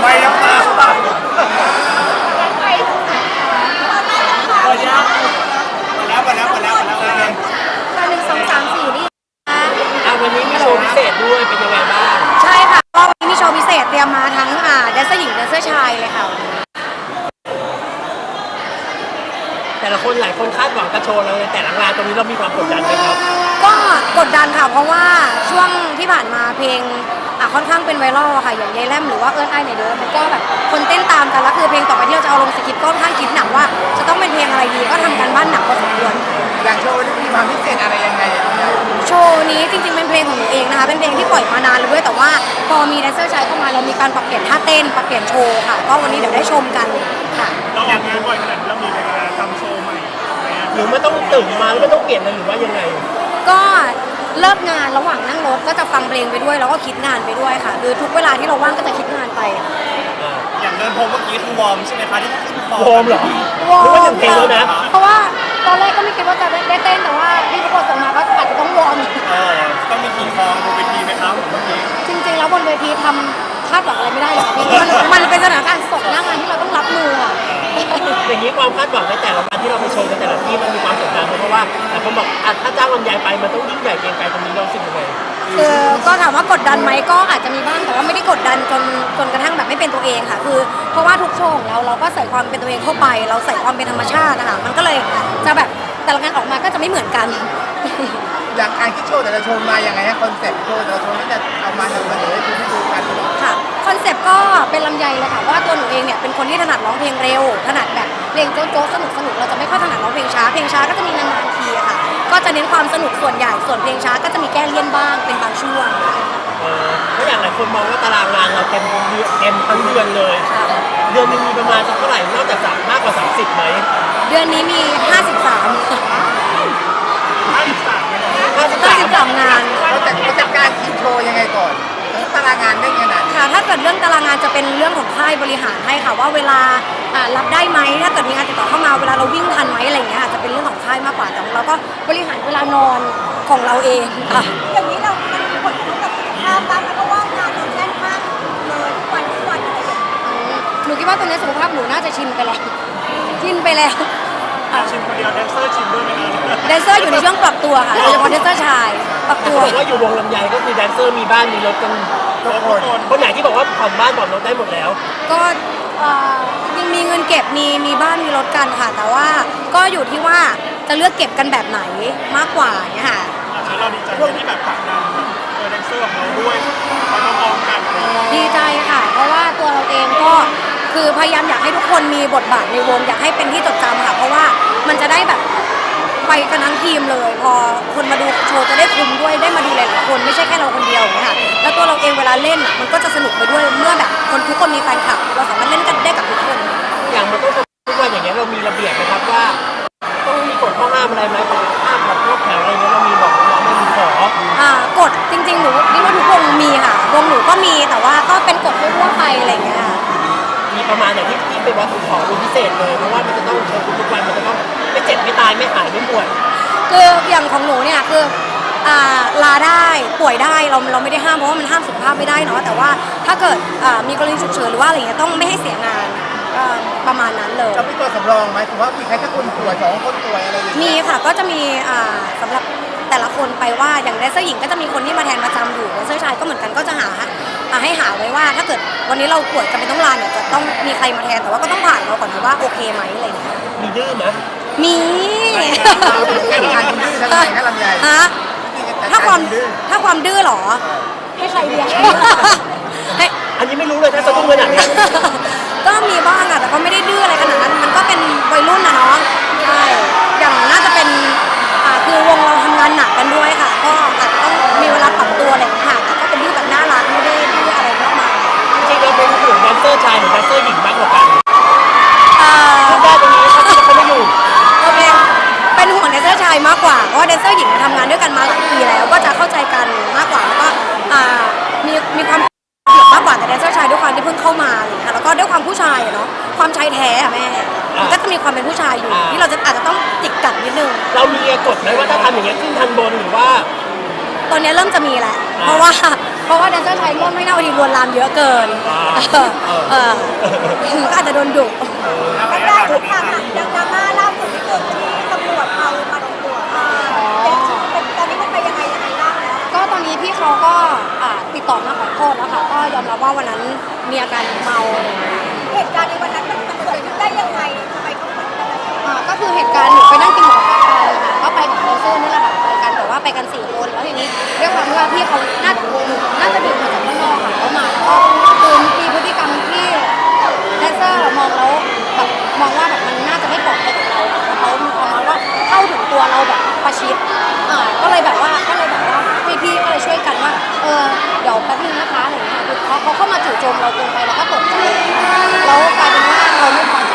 ไม่ทั้งสามไม่ยังตาเปิดยังเปิดแล้วเปิดแล้วเปิดแล้วเปิดแล้วเปิดแล้วค่ะหนึ่งสองสามสี่นี่ค่ะอะวันนี้มีโชว์พิเศษด้วยเป็นยังไงบ้างใช่ค่ะก็วันนี้มีโชว์พิเศษเตรียมมาทั้งอ่าแดนเซอร์หญิงแดนเซอร์ชายเลยค่ะ แต่ละคนหลายคนคาดหวังกับโชว์เราในแต่ละงานตรงนี้เรามีความกดดันไหมครับก็กดดันค่ะเพราะว่าช่วงที่ผ่านมาเพลง อะค่อนข้างเป็นไวรัลอะค่ะอย่างยายแลมหรือว่าเอิร์ธไอในเดิมมันก็แบบคนเต้นตามกันแล้วคือเพลงต่อไปที่เราจะเอาลงสคริปต์ก็ค่อนข้างคิดหนักว่า จะต้องเป็นเพลงอะไรดีก็ทำการบ้านหนักพอสมควรค่ะ อย่างโชว์นี่มีความพิเศษอะไรยังไงอะโชว์นี้จริงๆ เป็นเพลงของหนูเองนะคะ เป็นเพลงที่ปล่อยมานานแล้วด้วยแต่ว่า พอมีแดนเซอร์ชายเข้ามาเรามีการปรับเปลี่ยนท่าเต้นปรับเปลี่ยนโชว์ค่ะ ก็วันนี้เดี๋ยวได้ชมกันค่ะ เราออกงานบ่อยขนาดนี้เรามีเวลาทำโชว์ใหม่ไหมอะหรือไม่ต้องตื่นมาแล้วไม่ต้องเปลี่ยนเลยหรือว่ายังไงก็ เลิกงานระหว่างนั่งรถก็จะฟังเพลงไปด้วย แล้วก็คิดงานไปด้วยค่ะคือทุกเวลาที่เราว่างก็จะคิดงานไปอย่างเดินพรมเมื่อกี้คือวอร์มใช่ไหมคะที่ขึ้นฟอโฮมเหรอวอร์มเพลงแล้วนะเพราะว่าตอนแรกก็ไม่คิดว่าจะได้เต้นแต่ว่าที่ทุกคนส่งมาก็อาจจะต้องวอร์มต้องมีขี่คองบนเวทีไหมครับเมื่อกี้จริงๆแล้วบนเวทีทำคาดหวังอะไรไม่ได้หรอกพี่มันมันเป็นสถานการณ์สดหน้างานที่เราต้องรับมือ อย่างนี้ความคาดหวังในแต่ละวันที่เราไปโชว์ในแต่ละที่มันมีความกดดันไหมเพราะว่าแต่คนบอกอะถ้าจ้างลำไยไปมันต้องยิ่งใหญ่เกรียงไกรตรงนี้เรารู้สึกยังไงคือก็ถามว่ากดดันไหมก็อาจจะมีบ้างแต่ว่าไม่ได้กดดันจนจนกระทั่งแบบไม่เป็นตัวเองค่ะ คือ เพราะว่าทุกโชว์ของเราเราก็ใส่ความเป็นตัวเองเข้าไป เราใส่ความเป็นธรรมชาตินะคะมันก็เลยจะแบบแต่ละงานออกมาก็จะไม่เหมือนกัน อย่างการคิดโชว์แต่ละโชว์มายังไงฮะคอนเซ็ปต์โชว์แต่ละโชว์ที่จะเอามานำเสนอให้คุณผู้ดูกันค่ะคอน เซปต์ก็เป็นลำไยเลยค่ะว่าตัวหนูเองเนี่ยเป็นคนที่ถนัดร้องเพลงเร็วถนัดแบบเพลงโจ๊กๆสนุกสนุกเราจะไม่ค่อยถนัดร้องเพลงช้าเพลงช้าก็จะมีนานๆทีอะค่ะ ก็จะเน้นความสนุกส่วนใหญ่ส่วนเพลงช้าก็จะมีแก้เลี่ยนบ้างเป็นบางช่วงเออเพราะอย่างหลายคนมองว่าตารางงานเราเต็มเดือนเต็มทั้งเดือนเลยค่ะเดือนหนึงมีประมาณสักเท่าไหร่นอกจากสามมากกว่า 30ไหมเดือนนี้มี 53 53งาน เราจัดเราจัดการคิดโชว์ยังไงก่อนทั้ง เกิดเรื่องตารางงานจะเป็นเรื่องของค่ายบริหารให้ค่ะว่าเวลาอ่ารับได้ไหมถ้าเกิดมีงานติดต่อเข้ามาเวลาเราวิ่งทันไหมอะไรอย่างเงี้ยอาจจะเป็นเรื่องของค่ายมากกว่าแต่ของเราก็บริหารเวลานอนของเราเองค่ะ อย่างนี้เรามันมีผลกระทบกับสุขภาพบ้างไหมเพราะว่างานเราแน่นมากเลยทุกวันทุกวันอะไรอย่างเงี้ยหนูคิดว่าตอนนี้สุขภาพหนูน่าจะชินไปแล้ว ชินไปแล้วอะชิมคนเดียวแดนเซอร์ชิมด้วยไหมครับแดนเซอร์อยู่ในช่วงปรับตัวค่ะโดยเฉพาะแดนเซอร์ชายปรับแต่ตัวเขาบอกว่าอยู่วงลำไยก็คือแดนเซอร์มีบ้านมีรถกัน ทุกคน คนไหนที่บอกว่าผ่อนบ้านผ่อนรถได้หมดแล้ว ก็เอ่อจริงๆมีเงินเก็บมีมีบ้านมีรถกันค่ะ แต่ว่าก็อยู่ที่ว่าจะเลือกเก็บกันแบบไหนมากกว่าเนี่ยค่ะอาจจะเราดีใจที่แบบผลักดันแบบเออแดนเซอร์ของเราด้วยไปพร้อมๆกันอะไรอย่างเงี้ยดีใจค่ะ เพราะว่าตัวเราเองก็คือพยายามอยากให้ทุกคนมีบทบาทในวง อยากให้เป็นที่จดจำค่ะ เพราะว่ามันจะได้แบบไปกันทั้งทีมเลย พอคนมาดูโชว์จะได้คุ้มด้วยได้มาดูหลายๆคน ไม่ใช่แค่เราคน องเวลาเล่นอะมันก็จะสนุกไปด้วยเมื่อแบบคนทุกคนมีแฟนคลับเราสามารถเล่นกันได้กับทุกคนอย่างมันต้องทุกวันอย่างเงี้ยเรามีระเบียบไหมครับว่าต้องมีกฎข้อห้ามอะไรไหมแบบห้ามแบบรถแถวอะไรเงี้ยเรามีบอกน้องๆไม่มีขออ่ากฎจริงๆหนูนี่ว่าทุกวงมีค่ะวงหนูก็มีแต่ว่าก็เป็นกฎทั่วๆไปอะไรอย่างเงี้ยค่ะมีประมาณไหนที่ที่เป็นวัตถุของเป็นพิเศษเลยเพราะว่ามันจะต้องโชว์ทุกๆวันมันจะต้องไม่เจ็บไม่ตายไม่หายไม่ป่วยคืออย่างของหนูเนี่ยคือ อ่าลาได้ป่วยได้เราเราไม่ได้ห้ามเพราะว่ามันห้ามสุขภาพไม่ได้เนาะแต่ว่าถ้าเกิดอ่ามีกรณีฉุกเฉินหรือว่าอะไรเงี้ยต้องไม่ให้เสียงานก็ประมาณนั้นเลยจะมีตัวสำรองไหมถือว่ามีใครสักคนป่วยสองคนป่วยอะไรอย่างมีเงี้ยค่ะก็จะมีอ่าสำหรับแต่ละคนไปว่าอย่างแดนเซอร์หญิงก็จะมีคนที่มาแทนประจำอยู่แดนเซอร์ชายก็เหมือนกันก็จะหาอ่าให้หาไว้ว่า ถ้าเกิดวันนี้เราป่วยจำเป็นต้องลาเนี่ยจะต้องมีใครมาแทนแต่ว่าก็ต้องผ่านเราก่อนนะว่าโอเคไหมอะไรอย่างเงี้ยมีดื้อไหมมี การงานคุณดื้อทำไงคะลำไย ฮะถ้า ความดื้อถ้าความดื้อเหรอ ให้ใครเลี้ยงให้ อันนี้ไม่รู้เลยถ้าจะต้องขนาดเนี้ยก็มีบ้างอะแต่ก็ไม่ได้ดื้ออะไรขนาดนั้น มันก็เป็นวัยรุ่นอะเนาะใช่อย่างน่าจะเป็นอ่าคือวงเราทำงานหนักกันด้วยค่ะ ก็อาจจะต้องมีเวลาปรับตัวอะไรอย่างเงี้ยค่ะแต่ก็เป็นดื้อแบบน่ารักไม่ได้ดื้ออะไรมากมาย จริงๆเราเป็นห่วงแดนเซอร์ชายหรือแดนเซอร์หญิงมาก ชายอะเนาะความชายแท้อะแม่มันก็จะมีความเป็นผู้ชายอยู่ที่เราจะอาจจะต้องจิกกัดนิดนึง เรามีกฎไหมว่าถ้าทำอย่างเงี้ยขึ้นทันบนหรือว่า ตอนนี้เริ่มจะมีแล้วเพราะว่าเพราะว่าแดนเซอร์ชายเริ่มไม่น่าวันทีลวนลามเยอะเกินอ่า เออเออก็อาจจะโดนดุไม่ได้ทุกครั้งอะอย่างดราม่าล่าสุดที่เกิดที่ตำรวจเอามาตำรวจมาเป็นตอนนี้มันไปยังไงยังไงบ้างแล้วก็ตอนนี้พี่เขาก็อ่าติดต่อมาขอโทษแล้วค่ะก็ยอมรับว่าวันนั้นมีอาการเมา เหตุการณ์ในวันนั้นมันมันเกิดขึ้นได้ยังไงทำไมเขาถึงไรอ่าก็คือเหตุการณ์หนูไปนั่งกินหมูกระทะกันค่ะก็ไปกับแดนเซอร์นี่แหละค่ะไปกันแต่ว่าไปกันสี่คนแล้วทีนี้ด้วยความที่ว่าพี่เขาน่าน่าจะดื่มมาจากข้างนอกค่ะเขามาแล้วก็คือมีพฤติกรรมที่แดนเซอร์มองแล้วแบบมองว่าแบบมันน่าจะไม่ปลอดภัยกับเราอะแล้วเขามีความมาว่าเข้าถึงตัวเราแบบประชิดอ่าก็เลยแบบว่าก็เลยแบบว่าพี่ๆก็เลยช่วยกันว่าเออเดี๋ยวแป๊บนึงนะคะอะไรอย่างเงี้ย เขาเขาเข้ามาจู่โจมเราเกินไปเราก็ตกใจแล้วกลายเป็นว่าเราไม่พอใจ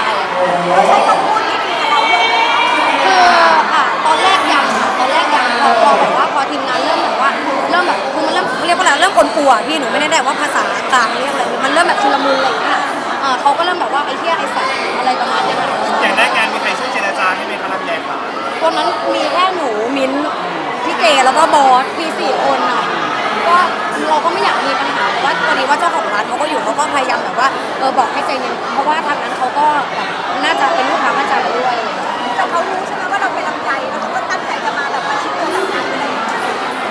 เขาใช้คำพูดที่ดีกับเราด้วยไหมคะคืออะตอนแรกยังค่ะตอนแรกยังพอพอแบบว่าพอทีมงานเริ่มแบบว่าเริ่มแบบคือมันเริ่มเขาเรียกว่าอะไรเริ่มกลปัวพี่หนูไม่ได้ได้ว่าภาษากลางเรียกอะไรมันเริ่มแบบชุลมุนอะไรอย่างเงี้ยอ่าเขาก็เริ่มแบบว่าไอ้เหี้ยไอ้สัตว์อะไรประมาณเนี้ยค่ะอย่างแรกงานมีใครช่วยเจรจาให้ไหมคะลำไยค่ะวันนั้นมีแค่หนูมิ้นท์พี่เกแล้วก็บอสมีสี่คนอะ ก็เราก็ไม่อยากมีปัญหาว่าพอดีว่าเจ้าของร้านเขาก็อยู่เขาก็พยายามแบบว่าเออบอกให้ใจเย็นเพราะว่าทางนั้นเขาก็แบบน่าจะเป็นลูกค้าประจำด้วย แต่เขารู้ใช่ไหมว่าเราเป็นลำไยแล้วเขาก็ตั้งใจจะมาแบบมาชิดตัวแบบนั้นอะไรอย่างเงี้ย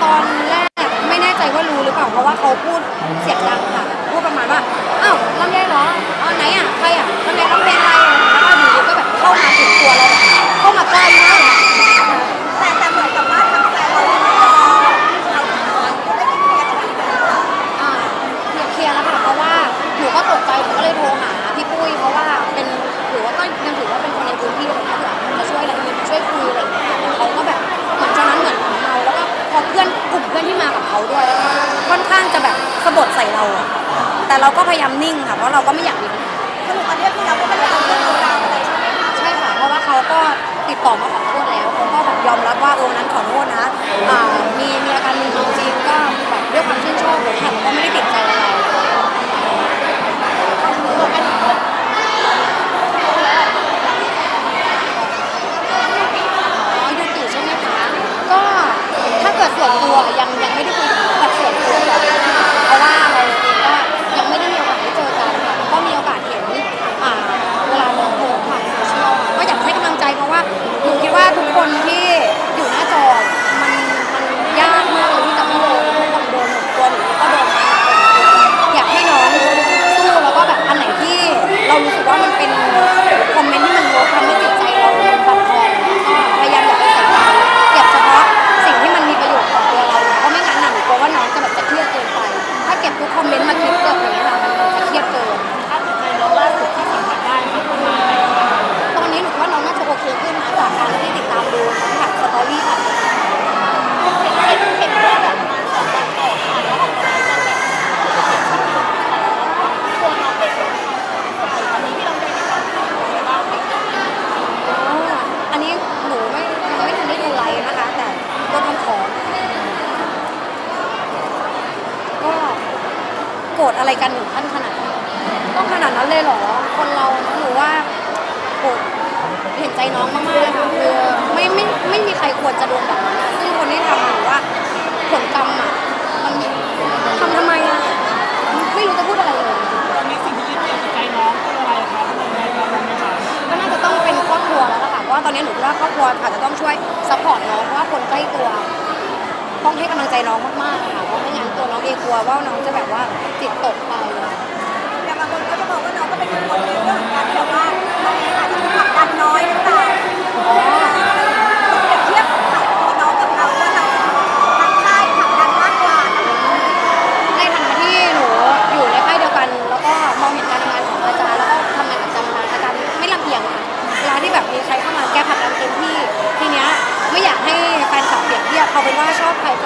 ตอนแรกไม่แน่ใจว่ารู้หรือเปล่าเพราะว่าเขาพูดเสียงดังค่ะ พูดประมาณว่าอ้าวลำไยเหรออ๋อไหนอะใครอะลำไยร้องเพลงอะไรแล้วก็อยู่ดีก็แบบเข้ามาถึงตัวเราแบบเข้ามาใกล้มาก แต่เราก็พยายามนิ่งค่ะเพราะเราก็ไม่อยากมีปัญหาสรุปตอนนี้คือเราก็ไม่ได้เอาเรื่องราวอะไรใช่ไหมคะใช่ค่ะเพราะว่าเขาก็ติดต่อมาขอโทษแล้วเขาก็แบบยอมรับว่าเออวันนั้นขอโทษนะอ่ามีมีอาการมึนจริงก็แบบด้วยความชื่นชอบเลยค่ะก็ไม่ได้ติดใจอะไรอ๋อยูกิใช่ไหมคะก็ถ้าเกิดส่วนตัวยัง อะไรกันถึงขั้นขนาดนั้นต้องขนาดนั้นเลยเหรอ คนเรานะหนูว่าโกรธเห็นใจน้องมากๆเลยค่ะคือไม่ไม่ไม่มีใครควรจะโดนแบบนั้นนะซึ่งคนที่ทำหนูว่าผลกรรมอะมันทำทำไมอะไม่รู้จะพูดอะไรเลย ตอนนี้สิ่งที่ยึดเหนี่ยวจิตใจน้องคืออะไรคะทำไมแม่เราไหมคะก็น่าจะต้องเป็นครอบครัวแล้วล่ะค่ะเพราะว่าตอนนี้หนูคิดว่าครอบครัวอาจจะต้องช่วยซัพพอร์ตน้องเพราะว่าคนใกล้ตัว ต้องให้กำลังใจน้องมากๆค่ะเพราะไม่งั้นตัวน้องเองกลัวว่าน้องจะแบบว่าจิตตกไป แต่บางคนก็จะบอกว่าน้องก็เป็นคนในเรื่องของการที่แบบว่าน้องเองอาจจะ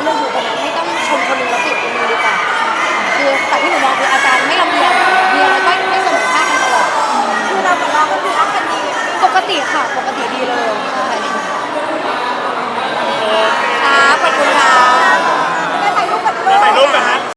ทียบ